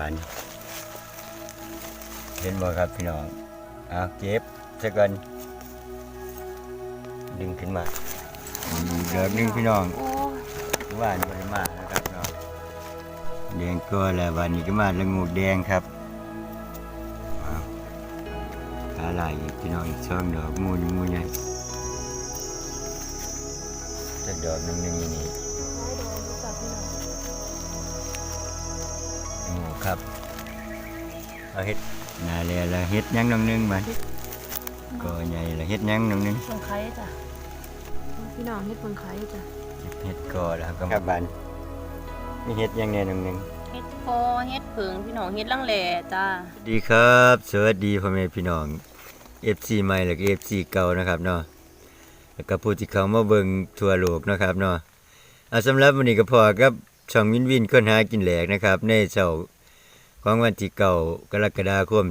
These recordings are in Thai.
บานเห็นบ่ครับพี่น้องเอาเก็บซะก่อนดึงขึ้นมาอีกดอกหนึงพี่น้องโอ้ยว่านบริมานะครับเนาะแดงก็แล้ววันนี้ก็มาละงูแดงครับว้าวขาลายอีกพี่น้องอีกสองดอกงูนี่งูใหญ่จะดอกหนึงหนึงนี่ ครับเอาเฮ็ดนาแลละเฮ็ดหยังหนองหนึงมันก็ใหญ่ละเฮ็ดหยังหนองหนึงเพิ่งไข่จ้ะพี่น้องเฮ็ดเพิ่งไข่จ้ะเฮ็ดก็แล้วครับครับบันมีเฮ็ดหยังแน่หนองหนึงเฮ็ดโคเฮ็ดผึ่งพี่น้องเฮ็ดลังแหล่จ้าสวัสดีครับ สวัสดีพ่อแม่พี่น้อง FC ใหม่แล้วก็ FC เก่านะครับเนาะแล้วก็ผู้ที่เข้ามาเบิ่งทั่วโลกนะครับเนาะอ่าสำหรับวันนี้ก็พอกับช่องวินวินค้นหากินแหลกนะครับ ในเช้า ของวันที่เก้ากรกฎาคม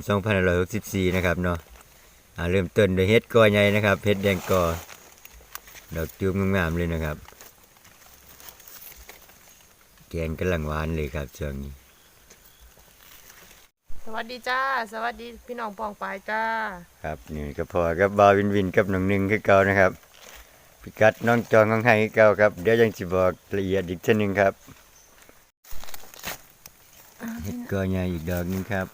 2564 นะครับเนาะอ่าเริ่มต้นด้วยเฮ็ดกอใหญ่นะครับเฮ็ดแดงกอดอกจูบงามๆเลยนะครับ แกงกำลังหวานเลยครับช่วงนี้ สวัสดีจ้า สวัสดีพี่น้องปองปายจ้า ครับนี่ก็พอกับบาววินวินกับน้องหนึ่งคือเก่านะครับพิกัดน้องจองของไห้คือเก่าครับ เดี๋ยวยังสิบอกละเอียดอีกเช่นหนึ่งครับเห็ดกอใหญ่อีกดอกหนึงครับ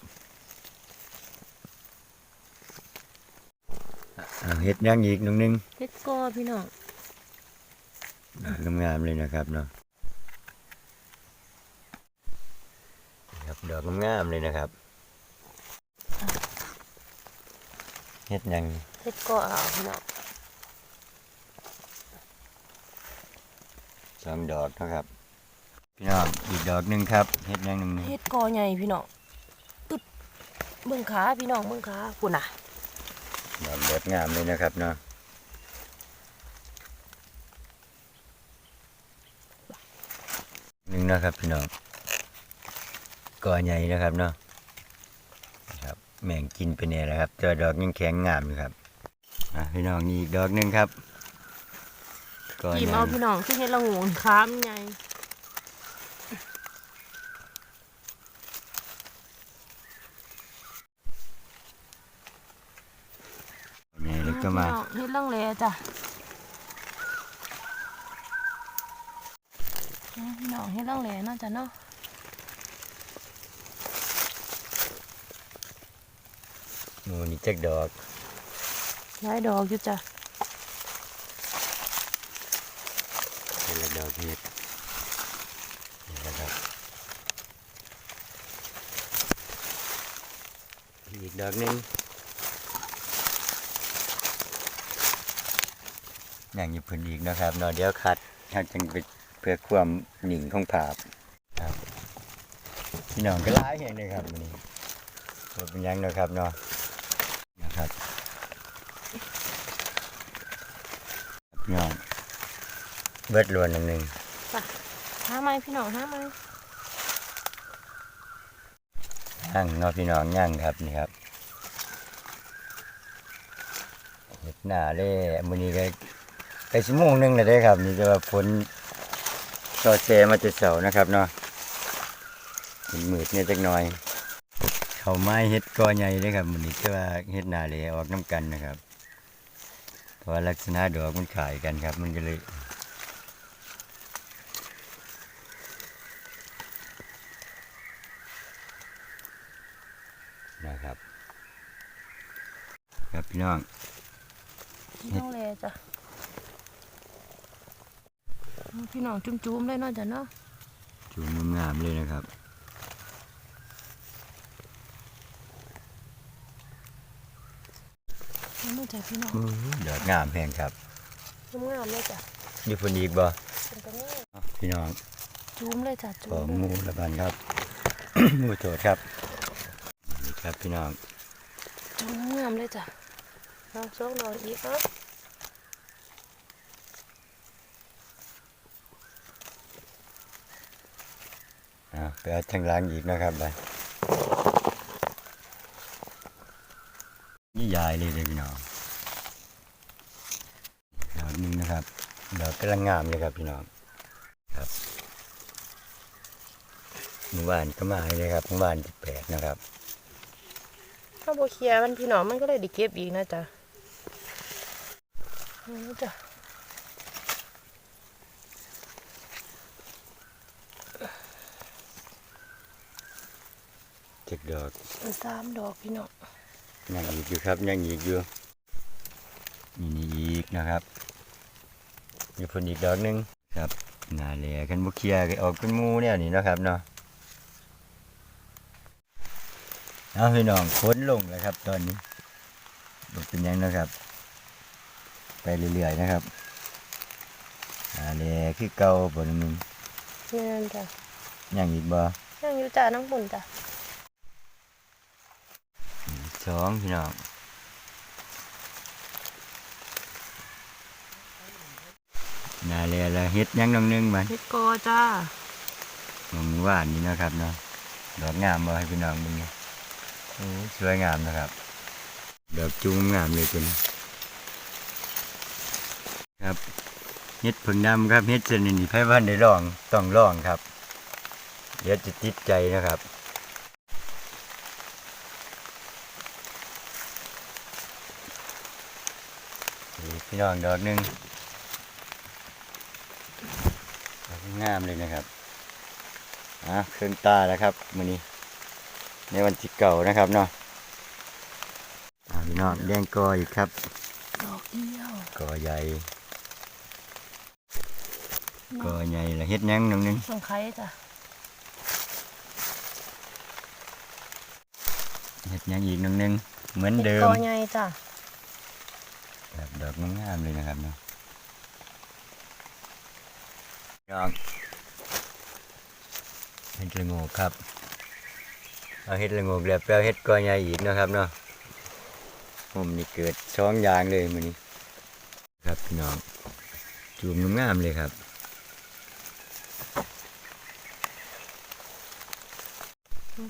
เอาเห็ดย่างอีกน้องหนึงเฮ็ดโกพี่น้องดอกงามๆเลยนะครับเนาะครับดอกงามๆเลยนะครับเห็ดหยังเฮ็ดโกเอาพี่น้องสองดอกนะครับ พี่น้องอีกดอกหนึ่งครับเห็ดหยังหนึ่งเฮ็ดโกใหญ่พี่น้องตึ๊ดเบิ่งขาพี่น้องเบิ่งขาพุ่นน่ะดอกเด็ดงามเลยนะครับเนาะหนึ่งนะครับพี่น้องก่อใหญ่นะครับเนาะนะครับแม่งกินไปเนี่ยแหละครับเจอดอกยังแข็งงามอยู่ครับอะพี่น้องนี่อีกดอกหนึ่งครับก่อใหยิ้มญ่เอาพี่น้องคือเฮ็ดละงูขามันใหญ่ ใหญ่แล้วก็มาพี่น้องเฮ็ดลังแหล่จ้ะเอาพี่น้องเฮ็ดลังแหล่เนาะจ้ะเนาะหนูนี่จักดอกหลายดอกอยู่จ้ะเป็นละดอกเห็ดนี่นะครับอีกดอกหนึ่ง อย่างญี่ปุ่นอีกนะครับเนาะเดี๋ยวคัดเราจึงไปเพื่อความหนิ่งของภาพครับพี่น้องก็ร้ายเห็นเลยครับวันนี้บ่เป็นหยังเนาะครับเนาะนะครับพี่น้องเบิดรวนอันหนึ่งหาไม้พี่น้องหาไม้ย่างเนาะพี่น้องย่างครับนี่ครับเห็ดหน้าเล่มื้อนี้ก็ ไปชั่วโมงหนึงแล้วเด้ครับนี่จะว่าฝนต่อแชมาจะเสานะครับเนาะเป็นมืดเนี่ยจักหน่อย เขาไม้เฮ็ดกอใหญ่เด้ครับมื้อนี้ก็ว่าเฮ็ดนาเล่ออกน้ำกันนะครับเพราะว่าลักษณะดอกมันขายกันครับ มันก็เลยนะครับ ครับพี่น้องเฮ็ดลังแหล่จ้ะ พี่น้องจุ่มๆเลยเนาะจ้ะเนาะจูงงามๆเลยนะครับเอามาจ้ะพี่น้องดอกงามแพงครับงามๆเลยจ้ะอยู่พุ่นอีกบ่เป็นตะงามพี่น้องจุ่มเลยจ้ะจุ่ขอมหมูละบันครับ หมูโทษครับนี่ครับพี่น้องจุ่มงามเลยจ้ะเอาสองดอกอีกเนาะ ไปเอาทางล้างอีกนะครับไปนี่ยายเลยเลยพี่น้องดอกนึงนะครับดอกกำลังงามเลยครับพี่น้องครับหมู่บ้านก็มาเลยครับหมู่บ้านที่แปดนะครับถ้าโบเคลียมันพี่น้องมันก็เลยได้เก็บอีกนะจ๊ะนี่จ้ะ เจ็ดดอกมันสามดอกพี่น้องยังอีกอยู่ครับยังอีกอยู่นี่นี่อีกนะครับมีผลอีกดอกหนึงครับนาแหล่กันบุเคลียร์ก็ออกเป็นหมูเนี่ยนี่เนาะครับเนาะเอาพี่น้องค้นลงแล้วครับ ตอนนี้บเป็นหยังนะครับ ไปเรื่อยๆนะครับนาแหล่คือเก่าบนมึงนี่นั่นจ้ะยังอีกบ่ยังอยู่จ้ะน้องปุ่นจ้ะ สองพี่น้องนาแหล่ละเฮ็ดหยังน้องหนึงมันเฮ็ดกอจ้ามองว่านนี่นะครับเนาะดอกงามบ่ให้พี่น้องมึงเนี่ยโอ้สวยงามนะครับดอกจูงงามเลยคุณครับเฮ็ดผึ่งดำครับเฮ็ดชนิดนี้ไผวันได้ลองต้องลองครับเดี๋ยวจะติดใจนะครับ พี่น้องดอกหนึงดอกงามเลยนะครับอะเครื่องตาแล้วครับมื้อนี้ ในวันที่เก่านะครับเนาะอ่าพี่น้องแดงกออีกครับดอกเดียวกอใหญ่กอใหญ่ละเฮ็ดหยังหนึงนึงส่งไข่จ้ะเฮ็ดหยังอีกหนึงนึงเหมือนเดิฮ็มกอใหญ่จ้ะ แบบดอกงามๆเลยนะครับเนาะพี่น้องเฮ็ดละโงกครับเอาเฮ็ดละโงกแล้วแปลวเฮ็ดกอใหญ่อีกเนาะครับเนาะผมนี่เกิดสองอย่างเลยมื้อนี้ ครับพี่น้องจูมงามๆเลยครับ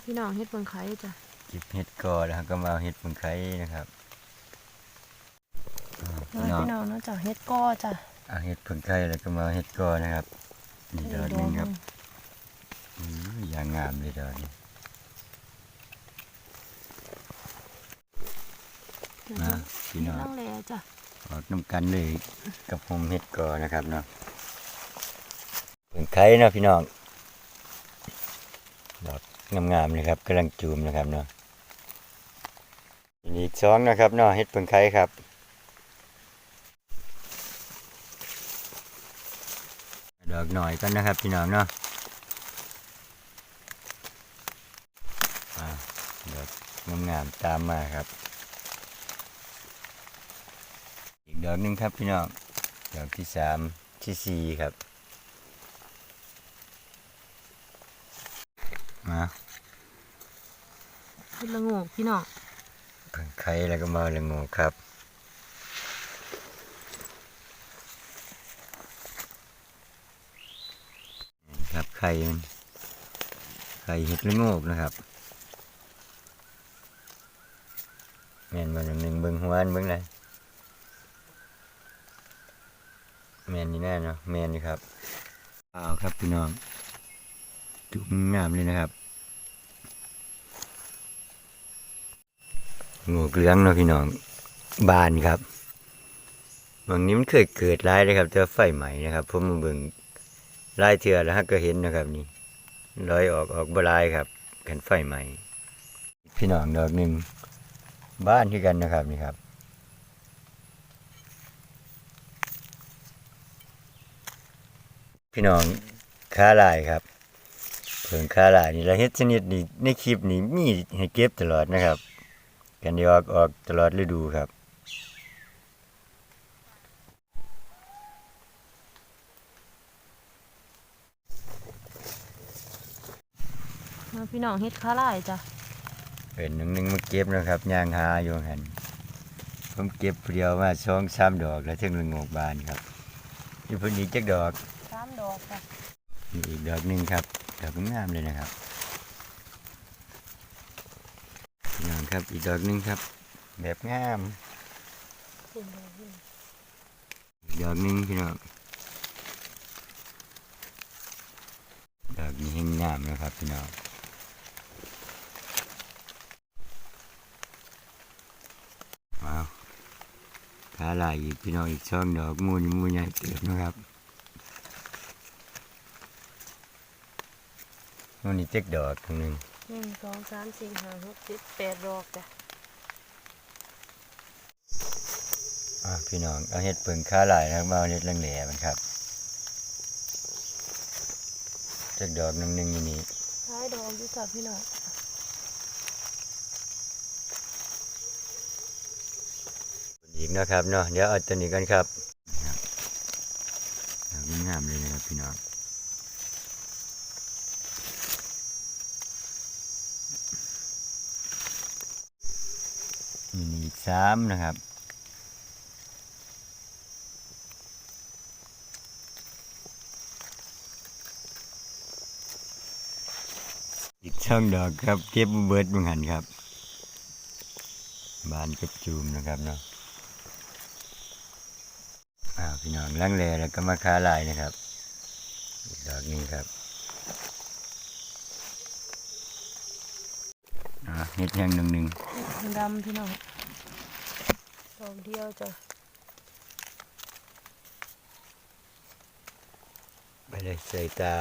พี่น้องเฮ็ดเบิ่งไข่จ้ะจิบเห็ดกอแล้วก็มาเอาเห็ดผึ่งไข่นะครับอ่า น้อพี่ยน้องพี่น้องเนาะจ้ะเฮ็ดกอจ้ะเอาเห็ดผึ่งไข่แล้วก็มาเอาเห็ดกอนะครับ นี่ดอกหนึงครับอื้ออย่างงามเลยดอกนี้นะพี่น้องน้องแหล่จ้ะออกน้ำกันเลยกับผมเห็ดกอนะครับเนาะผึ่งไข่เนาะพี่น้องดอกงามๆเลยครับกำลังจูมนะครับเนาะอีกสองนะครับเนาะเห็ดผึ่งไข่ครับ อกหน่อยกันนะครับพี่น้องเนาะอ่าดอกงามๆตามมาครับ อีกดอกหนึ่งครับพี่น้องดอกที่สามที่สี่ครับมาเฮ็ดละโงกพี่น้องเพิ่งไข่แล้วก็มาละงูครับ นี่ครับ ไข่มันไข่เห็ดละโงกนะครับแมนมาหนึ่งเบิงหัวอันเบิงเลยแมนนี่แน่เนาะแมนนี่ครับเอาครับพี่น้องจุกงามเลยนะครับงูเหลืองเนาะพี่น้องบานครับบางนี้มันเคยเกิดร้ายเลยครับแต่ว่าไฟใหม่นะครับผมมาเบิ่ง ลายเถื่อแล้วฮะก็เห็นนะครับนี่ลอยออกออกบลายครับ กันไฟใหม่ พี่น้องดอกหนึ่งบ้านที่กันนะครับนี่ครับพี่น้องค้าลายครับเพิ่งค้าลายนี่ล้วเฮ็ดชนิดนี้ในคลิปนี้มีให้เก็บตลอดนะครับ กันเดียวออกออกตลอดฤดูครับ พี่น้องเฮ็ดขาลายจ้ะเป็นหนึ่งหนึ่งมาเก็บนะครับย่างหาอยู่หันผมเก็บเดียวมาสองสามดอกแล้วถึงละโงกบานครับอยู่เพิ่นอีกจักดอกสามดอกจ้ะนี่อีกดอกหนึ่งครับดอกงามเลยนะครับพี่น้องครับอีกดอกหนึ่งครับ แบบงามอีกดอกหนึ่งพี่น้องดอกนี้แห้งงามนะครับพี่น้องว้าว ขาลายอีกพี่น้องอีกช่องดอกมูนี่มูใหญ่เติบนะครับมูนี่เจ็กดอกตรงหนึงหนึ่งสองสามสี่ห้าหกเจ็ดแปดดอกจ้ะอะพี่น้องเอาเห็ดเปิงขาลายนะครับมาเอาเห็ดแหลงๆมันครับเจ็กดอกหนึงหนึงอยู่นี่ท้ายดอกอยู่จ้ะพี่น้อง อีกนะครับเนาะเดี๋ยวเอาตัวนี้กันครับนะครับเอางามเลยนะครับพี่น้องนี่อีกสามนะครับอีกช่องดอกครับเก็บเบิร์ดมังหันครับ บานกับจูมนะครับเนาะ อ้าวพี่น้องลังเลแล้วก็มาค้าลายนะครับอีกดอกหนี้ครับอ่าเห็ดแห้งหนึ่งหนึ่งดำพี่น้องดอกเดียวจ้ะไปเลยใส่ตา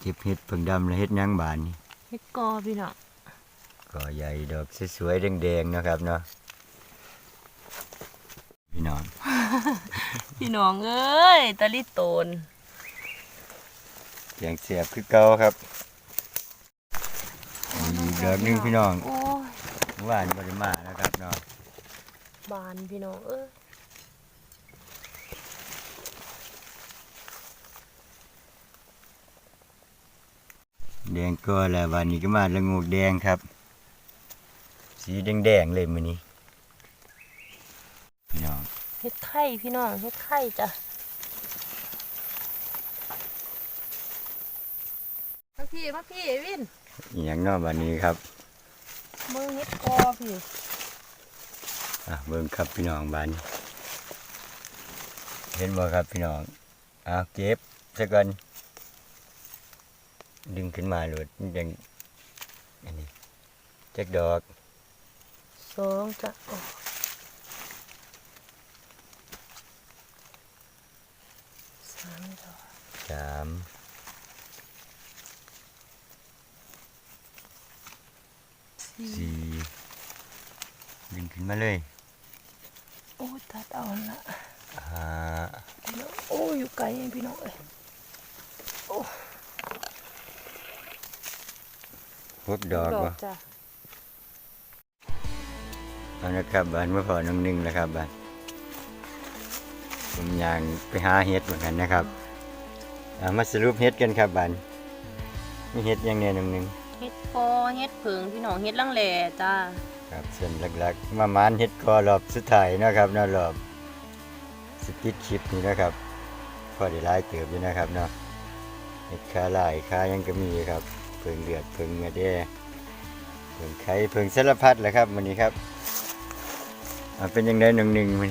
เก็บเห็ดเพิ่งดำและเห็ดหยังบานนี่เฮ็ดกอพี่น้องก็ใหญ่ดอกสวยๆแดงๆนะครับเนาะพี่น้อง พี่น้องเอ้ยตะลิโตนเสียงเสียบคือเก่าครับอีกดอกหนึงพี่น้องโอ้ยเมื่อวานบริมานะครับเนาะบานพี่น้องเอ้ยแดงก็แล้ววันนี้ก็มาละงูกแดงครับ สีแดงๆเลยมือนี้พี่น้อง เฮ็ดไข่พี่น้องเฮ็ดไข่จ้ะมาพี่มาพี่วินอหย่างเนอกวันนี้ครับมือเฮ็ดกอพี่ อะเบิ่งครับพี่น้องบานนี้เห็นบ่ครับพี่น้องเอาเก็บซะก่อนดึงขึ้นมาโหลดมันยังอันนี้จักดอกสองจ้ะโอ้สามดอก สามสี่สี่ดึงขึ้นมาเลย โอ้ยตัดเอาละห้าพี่น้องโอ้ยอยู่ไกลเองพี่น้องเอ้ยโอ้หกดอกบ่จ้ะเอานะครับบ้านเมื่อพอน้องหนึ่งนะครับบ้านผมยางไปหาเห็ดเหมือนกันนะครับเอามาสรุปเห็ดกันครับบ้านมีเห็ดอยังแน่น้องหนึ่งเฮ็ดกอเฮ็ดผึ่งพี่น้องเฮ็ดลังแหล่จ้าครับส่วนหลักๆ มามานเห็ดกอรอบสุดท้ายเนาะครับเนาะรอบสติดคลิปนี้นะครับพอได้หลายเติบอยู่นะครับเนาะเห็ดขาลายขายังก็มีครับเพิงเลือดเพิงเงาแด้เพิงไข่เพิงสารพัดแหละครับวันนี้ครับเอาเป็นยังไงน้องหนึ่งมัน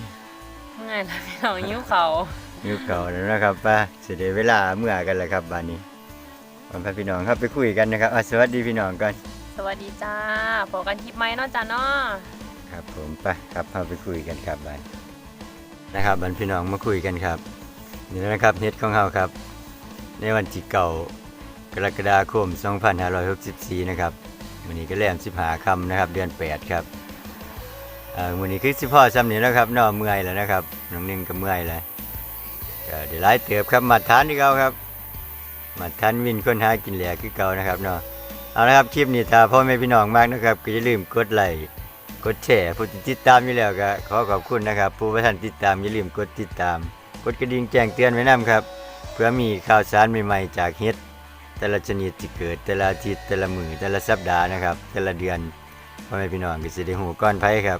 ง่ายละพี่น้องยิ้วเขา อยู่เก่าแล้วนะครับป้าเสียเวลาเมื่อกันแล้วครับบ้านนี้วันพาพี่น้องครับไปคุยกันนะครับอะสวัสดีพี่น้องก่อนสวัสดีจ้าพอกันคลิปไหมเนาะจ้าเนาะครับผมไปครับพาไปคุยกันครับบ้านนะครับบันพี่น้องมาคุยกันครับนี่นะครับเฮ็ดของเราครับ ในวันที่เก่ากรกฎาคม 2564 นะครับวันนี้ก็แรม15ค่ำนะครับ เดือน 8 ครับเอ่อวันนี้คือสิพ่อซ้ำนี้แล้วครับเนอเมื่อยแล้วนะครับน้องนิ่งก็เมื่อยแล้ว ก็เดี๋ยวไล่เติบครับมาทานที่เก่าครับ มาทันวินคนหากินแหลกคือเก่านะครับเนาะเอาละครับคลิปนี้ถ้าพ่อแม่พี่น้องมากนะครับก็อย่าลืมกดไลค์กดแชร์ผู้ติดตามอยู่แล้วก็ขอขอบคุณนะครับ ผู้ประท่านติดตามอย่าลืมกดติดตาม กดกระดิ่งแจ้งเตือนไว้นํครับ เพื่อมีข่าวสารใหม่ๆจากเฮ็ดแต่ละชนิดที่เกิดแต่ละอาทิตย์แต่ละมือแต่ละสัปดาห์นะครับ แต่ละเดือนพ่อแม่พี่น้องก็สิได้หูก่อนไผครับ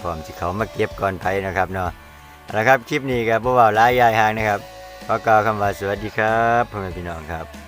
พร้อมสิเขามาเก็บก่อนไผนะครับเนาะ นะครับคลิปนี้กับ่เว้าหลายยายหางนะครับขอกล่าวคำว่าสวัสดีครับพ่อแม่พี่น้องครับ